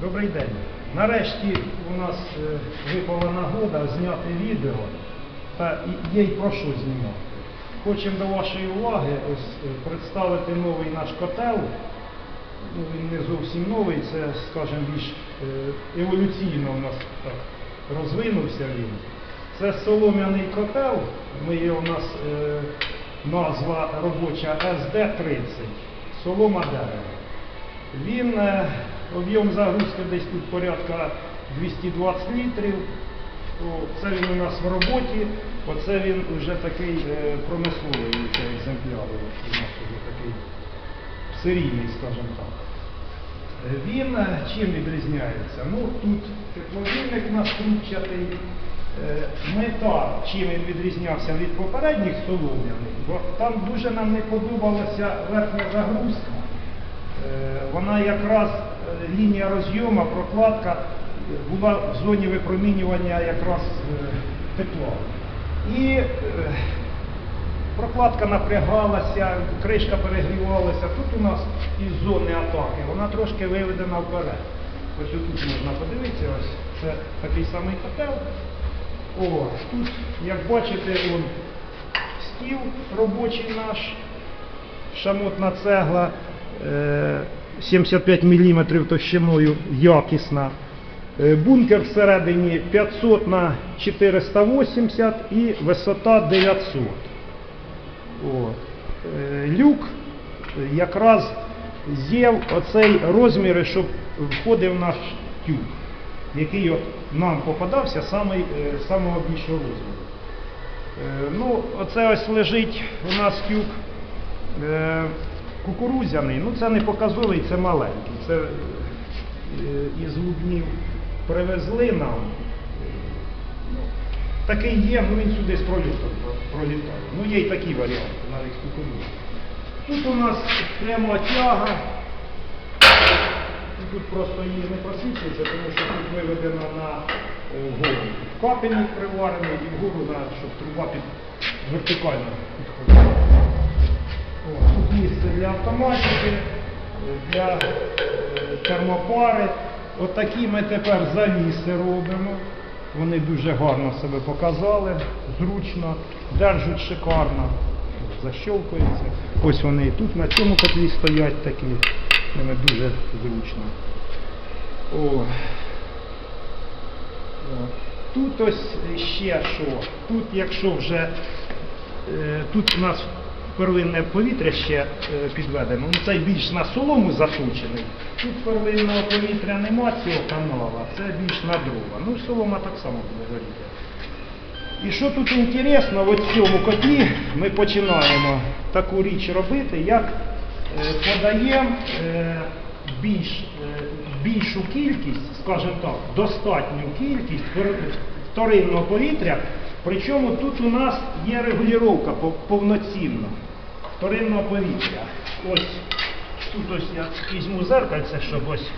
Добрий день. Нарешті у нас е, випала нагода зняти відео, та є й про що знімати. Хочемо до вашої уваги ось, е, представити новий наш котел. Ну, він не зовсім новий, це, скажімо, більш е, еволюційно у нас так розвинувся він. Це солом'яний котел, ми є у нас е, назва робоча СД-30, солома дерева. Він об'єм загрузки десь тут порядка 220 літрів. Це він у нас в роботі, оце він вже такий е, промисловий екземпляр. У нас вже такий серійний, скажімо так. Він е, чим відрізняється? Ну, тут тепловільник у нас. Е, Мета, чим він відрізнявся від попередніх солом'яних, бо там дуже нам не подобалася верхня загрузка. Вона якраз лінія розйому, прокладка е, була в зоні випромінювання якраз е, тепла. І е, прокладка напрягалася, кришка перегрівалася. Тут у нас із зони атаки вона трошки виведена вперед. Ось тут можна подивитися, ось це такий самий котел. О, тут, як бачите, он, стіл робочий наш, шамотна цегла, е, 75 мм товщиною, якісна. Е, Бункер всередині 500 на 480 і висота 900. От. Е, Люк якраз з'їв оцей розміри, щоб входив наш тюб, який нам попадався самий, е, самого більшого розміру. Ну, оце ось лежить у нас тюб кукурудзяний. Ну, це не показовий, це маленький. Це е, із Лубнів привезли нам. Ну, Такий є, ну він сюди з прольотом про- пролітає. Ну є й такі варіанти, навіть кукурудзи. Тут у нас прямо тяга. Тут просто її не просвітлюється, тому що тут виведено на е, вгору. Капельник приварений і вгору, щоб труба під вертикально підходила. Тут місце для автоматики, для е, термопари. Отакі ми тепер завіси робимо. Вони дуже гарно себе показали, зручно, держать шикарно, защелкуються. Ось вони і тут на цьому котлі стоять такі, ними дуже зручно. О. О. Тут ось ще що. Тут, якщо вже е, тут у нас первинне повітря ще е, підведено, ну цей більш на солому засучений. Тут первинного повітря нема цього канала, це більш на дрова. Ну, солома так само буде горіти. І що тут інтересно, в цьому котлі ми починаємо таку річ робити, як е, подаємо е, більш, більшу кількість, скажімо так, достатню кількість вторинного повітря. Причому тут у нас є регулювання пов- повноцінна вторинного повітря. Ось тут ось я візьму зеркальце, щоб ось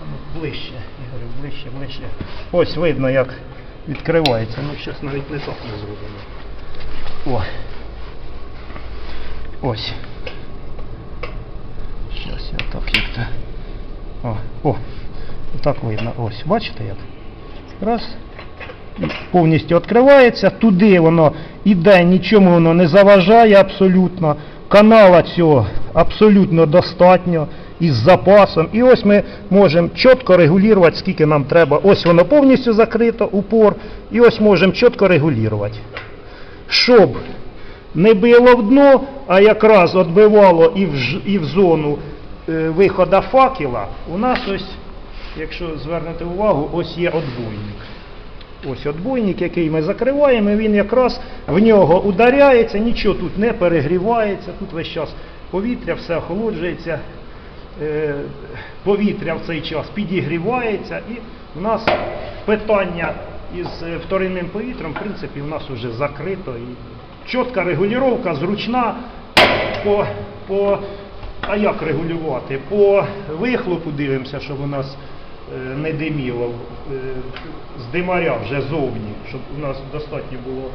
воно ближче, Ігорю, ближче, ближче. Ось видно, як відкривається. Ну, зараз навіть не так не зробимо. О. Ось. Зараз я так як то. О, о, так видно. Ось, бачите як? Раз. Повністю відкривається. Туди воно іде, нічому воно не заважає абсолютно. Канала цього абсолютно достатньо із запасом. І ось ми можемо чітко регулювати, скільки нам треба. Ось воно повністю закрито, упор. І ось можемо чітко регулювати. Щоб не било в дно, а якраз відбивало і в, і в зону е, виходу факела, у нас ось, якщо звернете увагу, ось є отбойник. Ось отбойник, який ми закриваємо, він якраз в нього ударяється, нічого тут не перегрівається, тут весь час повітря, все охолоджується, е, повітря в цей час підігрівається, і в нас питання із е, вторинним повітрям, в принципі, в нас вже закрито. І чітка регулювання, зручна по, по а як регулювати? По вихлопу дивимося, щоб у нас не диміло е, з димаря вже зовні, щоб у нас достатньо було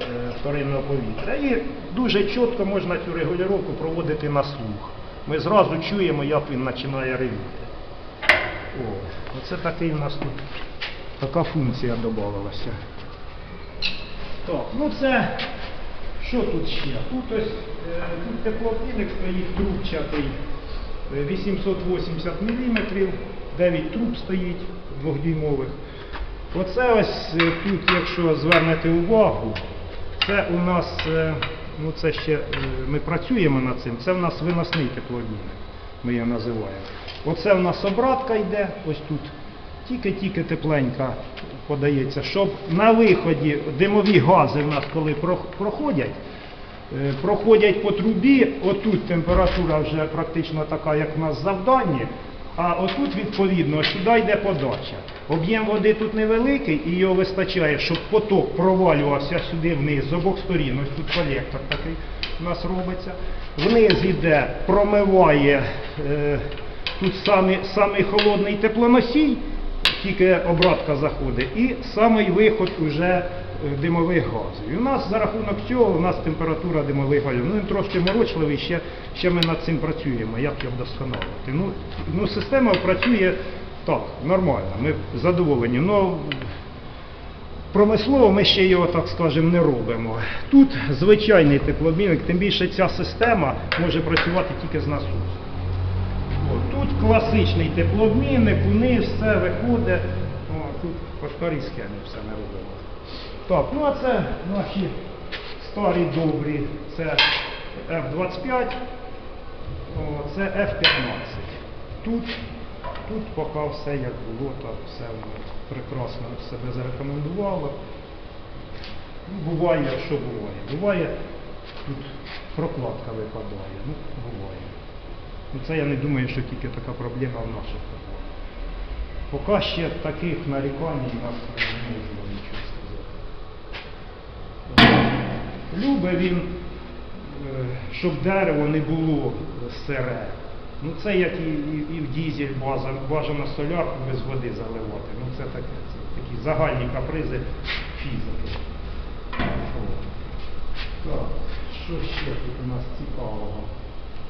е, вторинного повітря. І дуже чітко можна цю регулювання проводити на слух. Ми зразу чуємо, як він починає ревіти. Оце такий у нас тут така функція додавалася. Так, ну це що тут ще? Тут ось е, тут теплообмінник стоїть трубчатий е, 880 мм, 9 труб стоїть двохдюймових. Оце ось е, тут, якщо звернете увагу, це у нас, е, ну це ще е, ми працюємо над цим, це в нас виносний теплообмінник, ми його називаємо. Оце в нас обратка йде, ось тут. Тільки-тільки тепленька подається, щоб на виході димові гази в нас коли проходять, проходять по трубі, отут температура вже практично така, як в нас в завданні, а отут відповідно сюди йде подача. Об'єм води тут невеликий і його вистачає, щоб поток провалювався сюди вниз з обох сторін. Ось тут колектор такий у нас робиться. Вниз йде, промиває е, тут самий, самий холодний теплоносій, тільки обратка заходить, і самий виход уже е, димових газів. І у нас за рахунок цього у нас температура димових газів. Ну він трошки морочливий, ще, ще ми над цим працюємо, як його вдосконалити. Ну, ну система працює так, нормально, ми задоволені. Но Промислово ми ще його, так скажемо, не робимо. Тут звичайний теплообмінник, тим більше ця система може працювати тільки з насосу. Тут класичний теплообмінник, униз все виходить. О, тут по старій схемі все не робимо. Так, ну а це наші старі добрі. Це F-25, о, це F-15. Тут, тут поки все як було, так все прекрасно себе зарекомендувало. Ну, буває, що буває. Буває, тут прокладка випадає. Ну, буває. Ну, це я не думаю, що тільки така проблема в наших. Поки ще таких нарікань у нас не можу нічого сказати. Любе він, е, щоб дерево не було сире. Ну це як і, і, і в дізель база, бажано солярку без води заливати. Ну це таке, це такі загальні капризи фізики. Так, що ще тут у нас цікавого?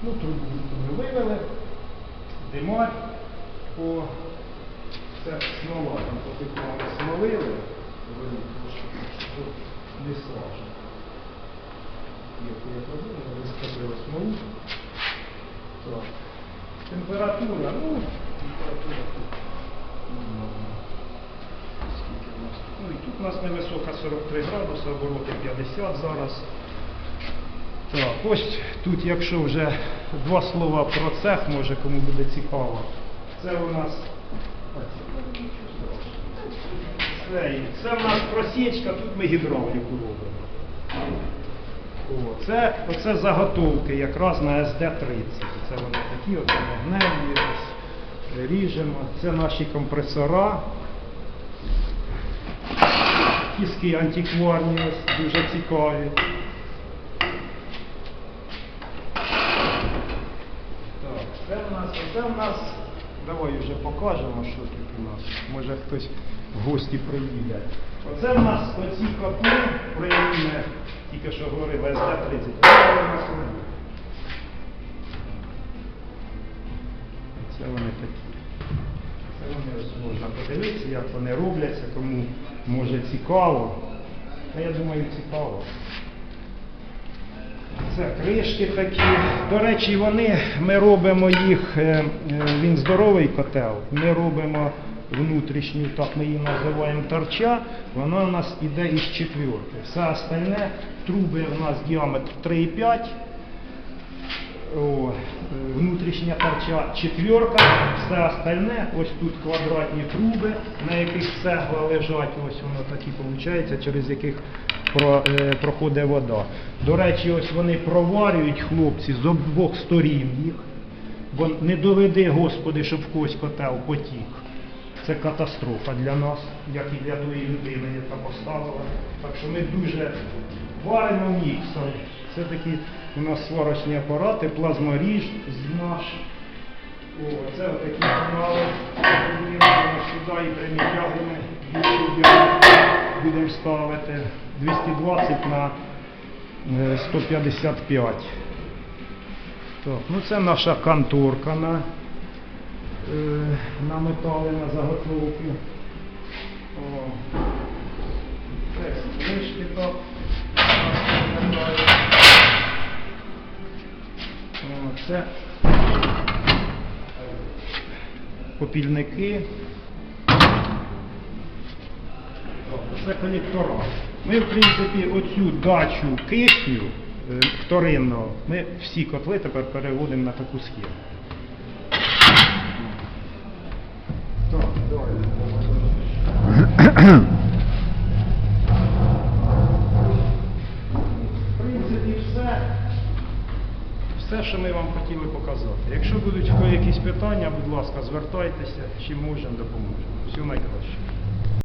Ну, трубу ми вивели, димар по це смола, там потекло смолили, не сражено. Яку я пробую, вискочила смолу. Температура, ну, температура тут. Ну і тут у нас невисока 43 градуси, обороти 50 зараз. Так, ось тут, якщо вже два слова про цех, може кому буде цікаво. Це у нас. Це це нас просічка, тут ми гідравліку робимо. О, це, оце заготовки якраз на СД-30. Це вони такі, вогневі, ось ріжемо. Це наші компресора. Кіски антикварні, ось, дуже цікаві. Так, це в нас, це в нас, давай вже покажемо, що тут у нас. Може хтось в гості приїде. Оце в нас оці котли, про які ми тільки що говорили, СД-30. Це вони. Такі. Це вони можна подивитися, як вони робляться, кому може цікаво. Та я думаю, цікаво. Це кришки такі. До речі, вони, ми робимо їх, е, е, він здоровий котел, ми робимо внутрішню, так ми її називаємо торча, вона у нас іде із четвірки. Все остальне, труби у нас діаметр 3,5. О, е, внутрішня торча четверка, все остальне, ось тут квадратні труби, на яких цегла лежать, ось воно такі виходить, через яких про, е, проходить вода. До речі, ось вони проварюють хлопці з обох сторін їх, бо не доведи, Господи, щоб в когось котел потік. Це катастрофа для нас, як і для тої людини, яка поставила. Так що ми дуже варимо міксер. Це такі у нас сварочні апарати, плазморіж наш. О, це отакі канали. Під'єднуємо сюди і прямі тягами будемо ставити 220 на е, 155. Так, ну це наша конторка на е, на метали на. Так. Це попільники. Це колектора. Ми, в принципі, оцю дачу кисню е, вторинного, ми всі котли тепер переводимо на таку схему. В принципі, все, все, що ми вам хотіли показати. Якщо будуть якісь питання, будь ласка, звертайтеся, чим можемо, допоможемо. Всього найкраще.